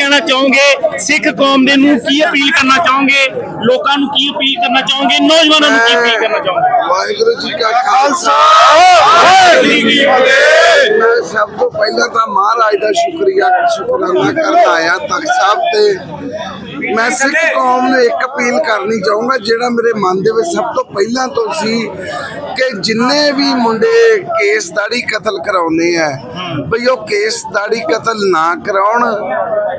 ਕਹਿਣਾ ਚਾਹੋਗੇ? ਸਿੱਖ ਕੌਮ ਦੇ ਨੂੰ ਕੀ ਅਪੀਲ ਕਰਨਾ ਚਾਹੋਗੇ? ਲੋਕਾਂ ਨੂੰ ਕੀ ਅਪੀਲ ਕਰਨਾ ਚਾਹੋਗੇ? ਨੌਜਵਾਨਾਂ ਨੂੰ ਕੀ ਅਪੀਲ ਕਰਨਾ ਚਾਹੋਗੇ? ਵਾਹਿਗੁਰੂ ਜੀ ਕਾ ਖਾਲਸਾ। ਵਾਹਿਗੁਰੂ ਜੀ ਕੀ ਫਤਿਹ। ਮੈਂ ਸਭ ਤੋਂ ਪਹਿਲਾਂ ਤਾਂ ਮਹਾਰਾਜ ਦਾ ਸ਼ੁਕਰੀਆ ਸ਼ੁਕਰਾਨਾ ਕਰਦਾ ਆਇਆ ਤਖਤ ਸਾਹਿਬ ਤੇ। ਮੈਂ ਸਿੱਖ ਕੌਮ ਨੂੰ ਇੱਕ ਅਪੀਲ ਕਰਨੀ ਚਾਹੂੰਗਾ ਜਿਹੜਾ ਮੇਰੇ ਮਨ ਦੇ ਵਿੱਚ ਸਭ ਤੋਂ ਪਹਿਲਾਂ ਤੋਂ ਸੀ ਕਿ ਜਿੰਨੇ ਵੀ ਮੁੰਡੇ ਕੇਸ ਦਾੜੀ ਕਤਲ ਕਰਾਉਂਦੇ ਆ ਬਈ ਉਹ ਕੇਸ ਦਾੜੀ ਕਤਲ ਨਾ ਕਰਾਉਣ।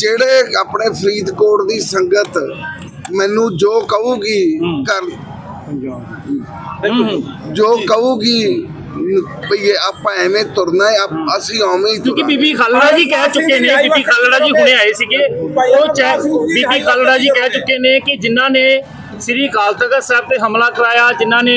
ਜਿਹੜੇ ਆਪਣੇ ਫਰੀਦਕੋਟ ਦੀ ਸੰਗਤ ਮੈਨੂੰ ਜੋ ਕਹੂਗੀ ਕਰ। ਜੋ ਕਹੂਗੀ ਵੀ ਇਹ ਆਪਾਂ ਐਵੇਂ ਤੁਰਨਾ ਹੈ ਆਪ- ਅਸੀਂ ਉਵੇਂ ਹੀ ਕਿਉਂਕਿ ਤੁਰਾਂਗੇ। ਬੀਬੀ ਖਾਲੜਾ ਜੀ ਕਹਿ ਚੁੱਕੇ ਨੇ ਬੀਬੀ ਖਾਲੜਾ ਜੀ ਹੁਣੇ ਆਏ ਸੀਗੇ। ਉਹ ਚਾਹ ਬੀਬੀ ਖਾਲੜਾ ਜੀ ਕਹਿ ਚੁੱਕੇ ਨੇ ਕਿ ਜਿਨ੍ਹਾਂ ਨੇ ਸ੍ਰੀ ਅਕਾਲ ਤਖਤ ਸਾਹਿਬ ਤੇ ਹਮਲਾ ਕਰਾਇਆ ਜਿਨ੍ਹਾਂ ਨੇ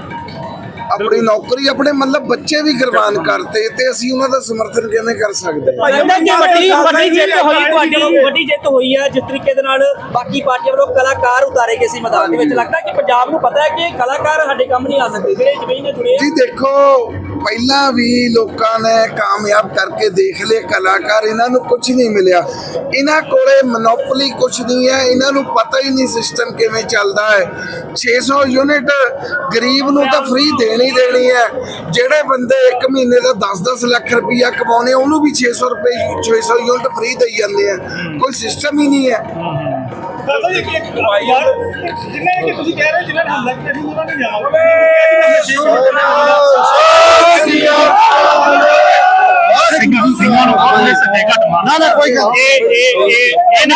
ਆਪਣੀ ਨੌਕਰੀ ਆਪਣੇ ਮਤਲਬ ਬੱਚੇ ਵੀ ਕੁਰਬਾਨ ਕਰਤੇ ਤੇ ਅਸੀਂ ਉਹਨਾਂ ਦਾ ਸਮਰਥਨ ਕਿਵੇਂ ਕਰ ਸਕਦੇ ਕਿ ਵੱਡੀ ਵੱਡੀ ਜਿੱਤ ਹੋਈ ਤੁਹਾਡੀ ਵੱਡੀ ਜਿੱਤ ਹੋਈ ਹੈ ਜਿਸ ਤਰੀਕੇ ਦੇ ਨਾਲ ਬਾਕੀ ਪਾਰਟੀਆਂ ਵੱਲੋਂ ਕਲਾਕਾਰ ਉਤਾਰੇ ਗਏ ਸੀ ਮੈਦਾਨ ਦੇ ਵਿੱਚ। ਲੱਗਦਾ ਕਿ ਪੰਜਾਬ ਨੂੰ ਪਤਾ ਹੈ ਕਿ ਕਲਾਕਾਰ ਸਾਡੇ ਕੰਮ ਨਹੀਂ ਆ ਸਕਦੇ ਜਿਹੜੇ ਜ਼ਮੀਨ ਨੇ ਜੁੜੇ ਜੀ ਦੇਖੋ ਪਹਿਲਾਂ ਵੀ ਲੋਕਾਂ ਨੇ ਕਾਮਯਾਬ ਕਰਕੇ ਦੇਖ ਲਏ ਕਲਾਕਾਰ ਇਹਨਾਂ ਨੂੰ ਕੁਝ ਨਹੀਂ ਮਿਲਿਆ। ਇਹਨਾਂ ਕੋਲੇ ਮੋਨੋਪੋਲੀ ਕੁਝ ਨਹੀਂ ਹੈ ਇਹਨਾਂ ਨੂੰ ਪਤਾ ਹੀ ਨਹੀਂ ਸਿਸਟਮ ਕਿਵੇਂ ਚੱਲਦਾ ਹੈ। 600 ਯੂਨਿਟ ਗਰੀਬ ਨੂੰ ਤਾਂ ਫ੍ਰੀ ਦੇਣੀ ਦੇਣੀ ਹੈ। ਜਿਹੜੇ ਬੰਦੇ ਇੱਕ ਮਹੀਨੇ ਦਾ 10-10 ਲੱਖ ਰੁਪਈਆ ਕਮਾਉਣੇ ਉਹਨੂੰ ਵੀ 600 ਰੁਪਏ 600 ਯੂਨਿਟ ਫ੍ਰੀ ਦੇਈ ਜਾਂਦੇ ਆ। ਕੋਈ ਸਿਸਟਮ ਹੀ ਨਹੀਂ ਹੈ। ਖਾਲਸਾ ਜੀ ਇੱਕ ਅਖਬਾਰ ਜਿੰਨੇ ਕਿ ਤੁਸੀਂ ਕਹਿ ਰਹੇ ਜਿਨ੍ਹਾਂ ਨੇ ਹਮਲਾ ਕੀਤਾ ਸੀ ਉਹਨਾਂ ਨੇ ਸਿੰਘਾਂ ਨੂੰ ਸਿੰਘਾਂ ਨੂੰ ਸੱਜੇ ਘੱਟ ਮਾਰਨਾ। ਨਾ ਕੋਈ ਇਹ ਇਹ ਇਹ ਇਹ ਨਾ